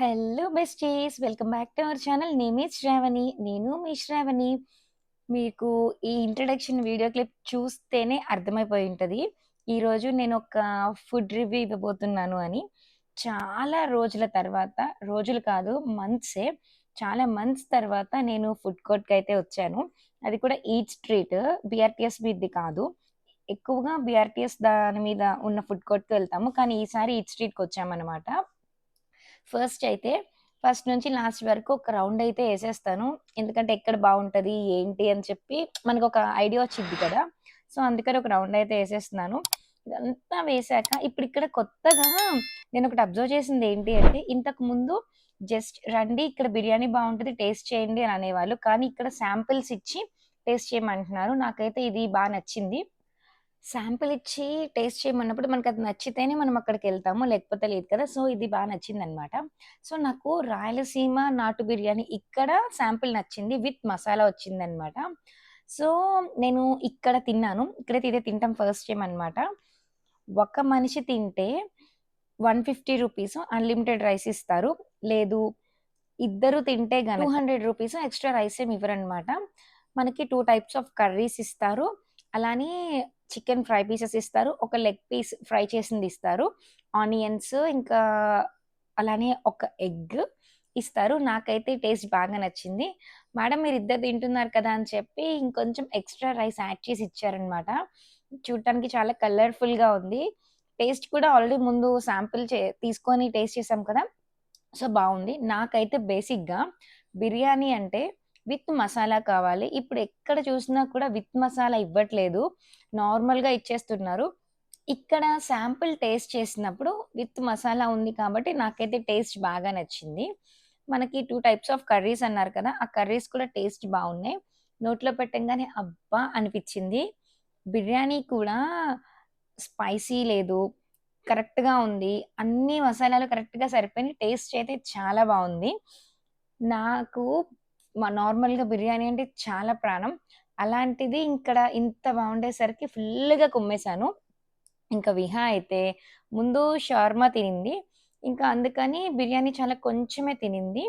Hello besties welcome back to our channel నేమే Sravani నేను మీ శ్రావణి మీకు ఈ ఇంట్రడక్షన్ వీడియో క్లిప్ చూస్తేనే అర్థమైపోయి ఉంటుంది. ఈరోజు నేను ఒక ఫుడ్ రివ్యూ ఇవ్వబోతున్నాను అని. చాలా రోజుల తర్వాత రోజులు కాదు మంత్సే చాలా మంత్స్ తర్వాత నేను ఫుడ్ కోర్ట్కి అయితే వచ్చాను. అది కూడా ఈట్ స్ట్రీట్ బిఆర్టీఎస్ మీది కాదు. ఎక్కువగా బిఆర్టీఎస్ దాని మీద ఉన్న ఫుడ్ కోర్ట్కి వెళ్తాము. కానీ ఈసారి ఈట్ స్ట్రీట్కి వచ్చామన్నమాట. ఫస్ట్ అయితే ఫస్ట్ నుంచి లాస్ట్ వరకు ఒక రౌండ్ అయితే వేసేస్తాను. ఎందుకంటే ఎక్కడ బాగుంటుంది ఏంటి అని చెప్పి మనకు ఒక ఐడియా వచ్చింది కదా. సో అందుకని ఒక రౌండ్ అయితే వేసేస్తున్నాను. ఇదంతా వేసాక ఇప్పుడు ఇక్కడ కొత్తగా నేను ఒకటి అబ్జర్వ్ చేసింది ఏంటి అంటే ఇంతకు ముందు జస్ట్ రండి ఇక్కడ బిర్యానీ బాగుంటుంది టేస్ట్ చేయండి అని అనేవాళ్ళు. కానీ ఇక్కడ శాంపిల్స్ ఇచ్చి టేస్ట్ చేయమంటున్నారు. నాకైతే ఇది బాగా నచ్చింది. శాంపిల్ ఇచ్చి టేస్ట్ చేయమన్నప్పుడు మనకు అది నచ్చితేనే మనం అక్కడికి వెళ్తాము లేకపోతే లేదు కదా. సో ఇది బాగా నచ్చింది అనమాట సో నాకు రాయలసీమ నాటు బిర్యానీ ఇక్కడ శాంపిల్ నచ్చింది విత్ మసాలా వచ్చింది అనమాట సో నేను ఇక్కడ తిన్నాను. ఇక్కడైతే ఇదే తింటాం ఫస్ట్ టైం అనమాట ఒక మనిషి తింటే one fifty rupees unlimited rice ఇస్తారు. లేదు ఇద్దరు తింటే గన two hundred rupees extra rice ఏమి ఇవ్వరనమాట మనకి టూ టైప్స్ ఆఫ్ కర్రీస్ ఇస్తారు. అలానే చికెన్ ఫ్రై పీసెస్ ఇస్తారు. ఒక లెగ్ పీస్ ఫ్రై చేసింది ఇస్తారు. ఆనియన్స్ ఇంకా అలానే ఒక ఎగ్ ఇస్తారు. నాకైతే టేస్ట్ బాగా నచ్చింది. మేడం మీరు ఇద్దరు తింటున్నారు కదా అని చెప్పి ఇంకొంచెం ఎక్స్ట్రా రైస్ యాడ్ చేసి ఇచ్చారనమాట చూడటానికి చాలా కలర్ఫుల్గా ఉంది. టేస్ట్ కూడా ఆల్రెడీ ముందు శాంపిల్ చే తీసుకొని టేస్ట్ చేసాం కదా. సో బాగుంది. నాకైతే బేసిక్గా బిర్యానీ అంటే విత్ మసాలా కావాలి. ఇప్పుడు ఎక్కడ చూసినా కూడా విత్ మసాలా ఇవ్వట్లేదు. నార్మల్గా ఇచ్చేస్తున్నారు. ఇక్కడ శాంపుల్ టేస్ట్ చేసినప్పుడు విత్ మసాలా ఉంది కాబట్టి నాకైతే టేస్ట్ బాగా నచ్చింది. మనకి టూ టైప్స్ ఆఫ్ కర్రీస్ అన్నారు కదా ఆ కర్రీస్ కూడా టేస్ట్ బాగున్నాయి. నోట్లో పెట్టంగానే అబ్బా అనిపించింది. బిర్యానీ కూడా స్పైసీ లేదు కరెక్ట్గా ఉంది. అన్ని మసాలాలు కరెక్ట్గా సరిపోయిన టేస్ట్ అయితే చాలా బాగుంది. నాకు మా నార్మల్గా బిర్యానీ అంటే చాలా ప్రాణం. అలాంటిది ఇక్కడ ఇంత బాగుండేసరికి ఫుల్గా కుమ్మేశాను. ఇంకా విహా అయితే ముందు షార్మా తినింది. ఇంకా అందుకని బిర్యానీ చాలా కొంచెమే తినింది.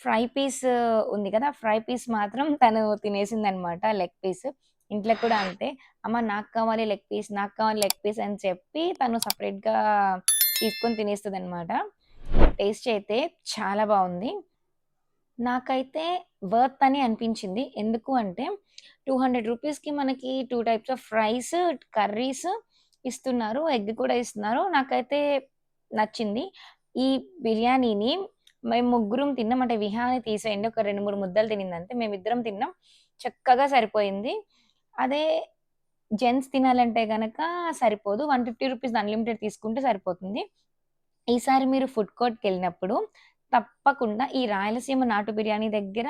ఫ్రై పీస్ ఉంది కదా ఫ్రై పీస్ మాత్రం తను తినేసింది అనమాట లెగ్ పీస్. ఇంట్లో కూడా అంతే. అమ్మ నాకు కావాలి లెగ్ పీస్ నాకు కావాలి లెగ్ పీస్ అని చెప్పి తను సపరేట్గా తీసుకొని తినేస్తుంది అనమాట టేస్ట్ అయితే చాలా బాగుంది. నాకైతే వర్త్ అని అనిపించింది. ఎందుకు అంటే టూ హండ్రెడ్ రూపీస్కి మనకి two types of fries curries ఇస్తున్నారు ఎగ్ కూడా ఇస్తున్నారు. నాకైతే నచ్చింది. ఈ బిర్యానీని మేము ముగ్గురం తిన్నాం. అంటే విహాని తీసేయండి. ఒక రెండు మూడు ముద్దలు తినిందంటే మేమిద్దరం తిన్నాం. చక్కగా సరిపోయింది. అదే జెంట్స్ తినాలంటే కనుక సరిపోదు. వన్ ఫిఫ్టీ రూపీస్ అన్లిమిటెడ్ తీసుకుంటే సరిపోతుంది. ఈసారి మీరు ఫుడ్ కోర్ట్కి వెళ్ళినప్పుడు తప్పకుండా ఈ రాయలసీమ నాటు బిర్యానీ దగ్గర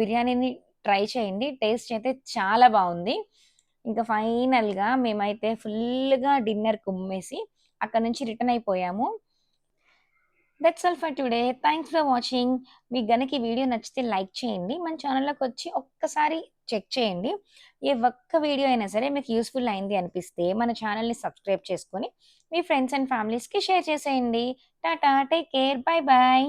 బిర్యానీని ట్రై చేయండి. టేస్ట్ అయితే చాలా బాగుంది. ఇంకా ఫైనల్గా మేమైతే ఫుల్గా డిన్నర్ కుమ్మేసి అక్కడ నుంచి రిటర్న్ అయిపోయాము. That's all for today thanks for watching మీకు గనక ఈ వీడియో నచ్చితే లైక్ చేయండి. మన ఛానల్లోకి వచ్చి ఒక్కసారి చెక్ చేయండి. ఏ ఒక్క వీడియో అయినా సరే మీకు యూస్ఫుల్ అయింది అనిపిస్తే మన ఛానల్ని సబ్స్క్రైబ్ చేసుకొని మీ ఫ్రెండ్స్ అండ్ ఫ్యామిలీస్కి షేర్ చేసేయండి. Tata take care bye bye